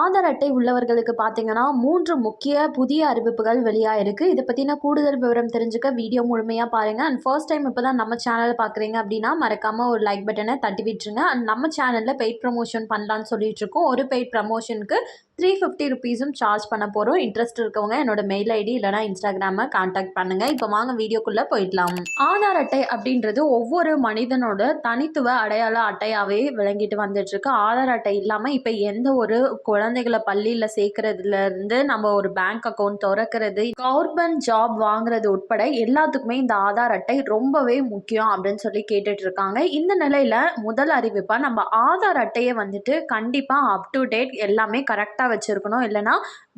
ஆதார் அட்டை உள்ளவர்களுக்கு பார்த்தீங்கன்னா மூன்று முக்கிய புதிய அறிவிப்புகள் வெளியாயிருக்கு. இதை பற்றின கூடுதல் விவரம் தெரிஞ்சுக்க வீடியோ முழுமையாக பாருங்கள் அண்ட் ஃபர்ஸ்ட் டைம் இப்போ தான் நம்ம சேனலை பார்க்குறீங்க அப்படின்னா மறக்காமல் ஒரு லைக் பட்டனை தட்டி விட்டுருங்க. அண்ட் நம்ம சேனலில் பெய்ட் ப்ரமோஷன் பண்ணலான்னு சொல்லிட்டு இருக்கோம். ஒரு பெய்ட் ப்ரமோஷனுக்கு த்ரீ ஃபிஃப்டி ருபீஸும் சார்ஜ் பண்ண போகிறோம் இன்ட்ரெஸ்ட் இருக்கவங்க என்னோட மெயில் ஐடி இல்லைனா இன்ஸ்டாகிராமை காண்டாக்ட் பண்ணுங்கள் இப்போ வாங்க வீடியோக்குள்ளே போயிடலாம். ஆதார் அட்டை அப்படின்றது ஒவ்வொரு மனிதனோட தனித்துவ அடையாள அட்டையாகவே விளங்கிட்டு வந்துட்டுருக்கு. ஆதார் அட்டை இல்லாமல் இப்போ எந்த ஒரு குழந்தைகளை பள்ளியில் சேர்க்கறதுலேருந்து நம்ம ஒரு பேங்க் அக்கௌண்ட் திறக்கிறது கவர்மெண்ட் ஜாப் வாங்குறது உட்பட எல்லாத்துக்குமே இந்த ஆதார் அட்டை ரொம்பவே முக்கியம் அப்படின்னு சொல்லி கேட்டுட்டு இருக்காங்க இந்த நிலையில் முதல் அறிவிப்பாக நம்ம ஆதார் அட்டையை வந்துட்டு கண்டிப்பாக அப் டு டேட் எல்லாமே கரெக்டாக வச்சுருக்கணும். இல்லைனா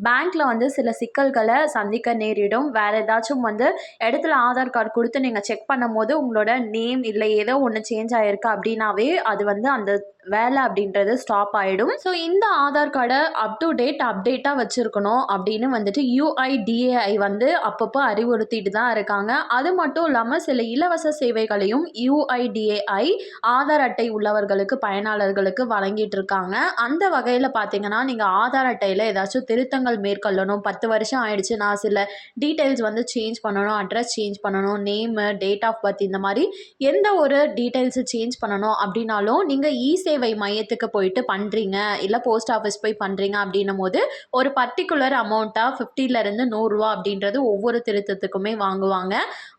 பேங்க்கில் வந்து சில சிக்கல்களை சந்திக்க நேரிடும். வேறு ஏதாச்சும் வந்து இடத்துல ஆதார் கார்டு கொடுத்து நீங்கள் செக் பண்ணும் போது உங்களோட நேம் இல்லை ஏதோ ஒன்று சேஞ்ச் ஆகிருக்கு அப்படின்னாவே அது வந்து அந்த வேலை அப்படின்றது ஸ்டாப் ஆகிடும் ஸோ இந்த ஆதார் கார்டை அப் டு டேட் அப்டேட்டாக வச்சுருக்கணும் அப்படின்னு வந்துட்டு யூஐடிஏஐ வந்து அப்பப்போ அறிவுறுத்திட்டு தான் இருக்காங்க. அது மட்டும் இல்லாமல் சில இலவச சேவைகளையும் யூஐடிஏஐ ஆதார் அட்டை உள்ளவர்களுக்கு பயனாளர்களுக்கு வழங்கிட்டு இருக்காங்க. அந்த வகையில் பார்த்தீங்கன்னா நீங்கள் ஆதார் அட்டையில் ஏதாச்சும் திருத்தங்கள் மேற்கொள்ளணும். பத்து வருஷம் ஆயிடுச்சு. நான் சில டீட்டெயில்ஸ் வந்து சேஞ்ச் பண்ணணும் அட்ரஸ் சேஞ்ச் பண்ணணும் நேமு டேட் ஆஃப் பர்த் இந்த மாதிரி எந்த ஒரு டீட்டெயில்ஸு சேஞ்ச் பண்ணணும் அப்படின்னாலும் நீங்கள் இ சேவை மையத்துக்கு போயிட்டு பண்ணுறீங்க இல்லை போஸ்ட் ஆஃபீஸ் போய் பண்ணுறீங்க அப்படின்னும் போது ஒரு பர்டிகுலர் அமௌண்ட்டாக ஃபிஃப்டிலேருந்து நூறுரூவா அப்படின்றது ஒவ்வொரு திருத்தத்துக்குமே வாங்குவாங்க.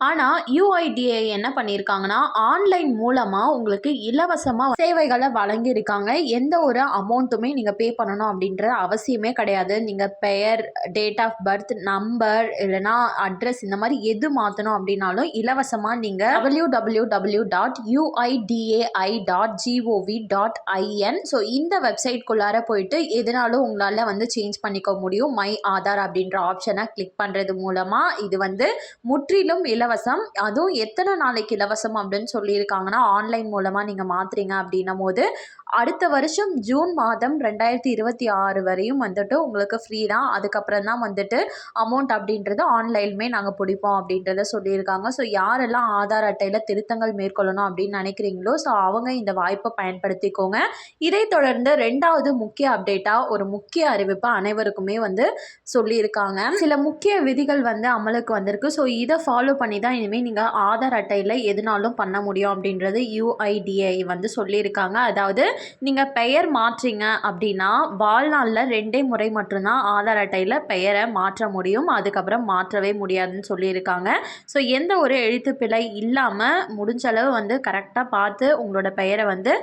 ஆனால் யூஐடிஏ என்ன பண்ணியிருக்காங்கன்னா ஆன்லைன் மூலமாக உங்களுக்கு இலவசமாக சேவைகளை வழங்கியிருக்காங்க. எந்த ஒரு அமௌண்ட்டுமே நீங்கள் பே பண்ணணும் அப்படின்ற அவசியமே கிடையாது. நீங்கள் பெயர் டேட் ஆஃப் பர்த் நம்பர் இல்லைனா அட்ரஸ் இந்த மாதிரி எது மாற்றணும் அப்படின்னாலும் இலவசமாக நீங்கள் W W W dot UIDAI dot GOV dot IN so இந்த வெப்சைட்குள்ளார போயிட்டு எதனாலும் உங்களால் வந்து சேஞ்ச் பண்ணிக்க முடியும். மை ஆதார் அப்படின்ற ஆப்ஷனை கிளிக் பண்ணுறது மூலமாக இது வந்து முற்றிலும் இலவசம். அதுவும் எத்தனை நாளைக்கு இலவசம் அப்படின்னு சொல்லியிருக்காங்கன்னா ஆன்லைன் மூலமாக நீங்கள் மாற்றுறீங்க அப்படின்னும் போது அடுத்த வருஷம் ஜூன் மாதம் ரெண்டாயிரத்தி இருபத்தி ஆறு வரை வரையும் வந்துட்டு உங்களுக்கு ஃப்ரீ தான். அதுக்கப்புறம் தான் வந்துட்டு அமௌண்ட் அப்படின்றது ஆன்லைனுமே நாங்கள் பிடிப்போம் அப்படின்றத சொல்லியிருக்காங்க. ஸோ யாரெல்லாம் ஆதார் அட்டையில் திருத்தங்கள் மேற்கொள்ளணும் அப்படின்னு நினைக்கிறீங்களோ ஸோ அவங்க இந்த வாய்ப்பை பயன்படுத்திக்கோங்க. இதை தொடர்ந்து ரெண்டாவது முக்கிய அப்டேட்டாக ஒரு முக்கிய அறிவிப்பை அனைவருக்குமே வந்து சொல்லியிருக்காங்க. சில முக்கிய விதிகள் வந்து அமலுக்கு வந்திருக்கு. ஸோ இதை ஃபாலோ பண்ணி தான் இனிமேல் நீங்கள் ஆதார் அட்டையில் எதுனாலும் பண்ண முடியும் அப்படின்றது யூஐடிஐ வந்து சொல்லியிருக்காங்க. அதாவது நீங்கள் பெயர் மாற்றிங்க அப்படின்னா வாழ்நாளில் ரெண்டே முறை மட்டும்தான் ஆதார் அட்டையில் பெயரை மாற்ற முடியும். அதுக்கப்புறம் மாற்றவே முடியாதுன்னு சொல்லியிருக்காங்க. ஸோ எந்த ஒரு எழுத்து பிழை இல்லாமல் முடிஞ்ச அளவு வந்து கரெக்டாக பார்த்து உங்களோட பெயரை வந்து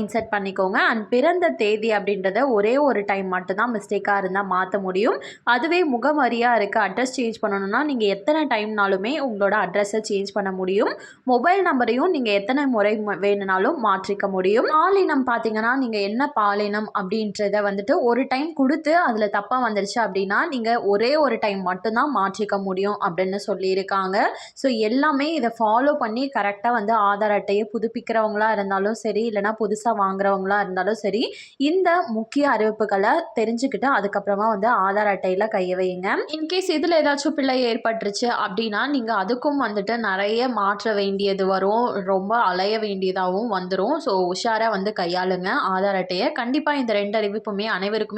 இன்சர்ட் பண்ணிக்கோங்க. அண்ட் பிறந்த தேதி அப்படின்றத ஒரே ஒரு டைம் மட்டும்தான் மிஸ்டேக்காக இருந்தால் மாற்ற முடியும். அதுவே முகமரியாக இருக்குது அட்ரஸ் சேஞ்ச் பண்ணணும்னா நீங்கள் எத்தனை டைம்னாலுமே உங்களோட அட்ரஸை சேஞ்ச் பண்ண முடியும். மொபைல் நம்பரையும் நீங்கள் எத்தனை முறை வேணும்னாலும் மாற்றிக்க முடியும். பாலினம் பார்த்தீங்கன்னா நீங்கள் என்ன பாலினம் அப்படின்றத வந்துட்டு ஒரு டைம் கொடுத்து அதில் தப்பாக வந்துடுச்சு அப்படின்னா நீங்கள் ஒரே ஒரு டைம் மட்டும்தான் மாற்றிக்க முடியும் அப்படின்னு சொல்லியிருக்காங்க. ஸோ எல்லாமே இதை ஃபாலோ பண்ணி கரெக்டாக வந்து ஆதார் அட்டையை புதுப்பிக்கிறவங்களா இருந்தாலும் சரி இல்லைனா புதுசாக வாங்குறவங்களா இருந்தாலும் சரி இந்த முக்கிய அறிவிப்புகளை தெரிஞ்சுக்கிட்டு அதுக்கப்புறமா வந்து ஆதார் அட்டையில் கைய வையுங்க. இன்கேஸ் இதில் ஏதாச்சும் பிள்ளை ஏற்பட்டுருச்சு அப்படின்னா நீங்கள் அதுக்கும் வந்துட்டு நிறைய மாற்ற வேண்டியது வரும் ரொம்ப அலைய வேண்டியதாகவும் வந்துடும் ஸோ உஷாராக வந்து கையாளுங்க ஆதார் அட்டையை. கண்டிப்பாக இந்த ரெண்டு அறிவிப்புமே அனைவருக்குமே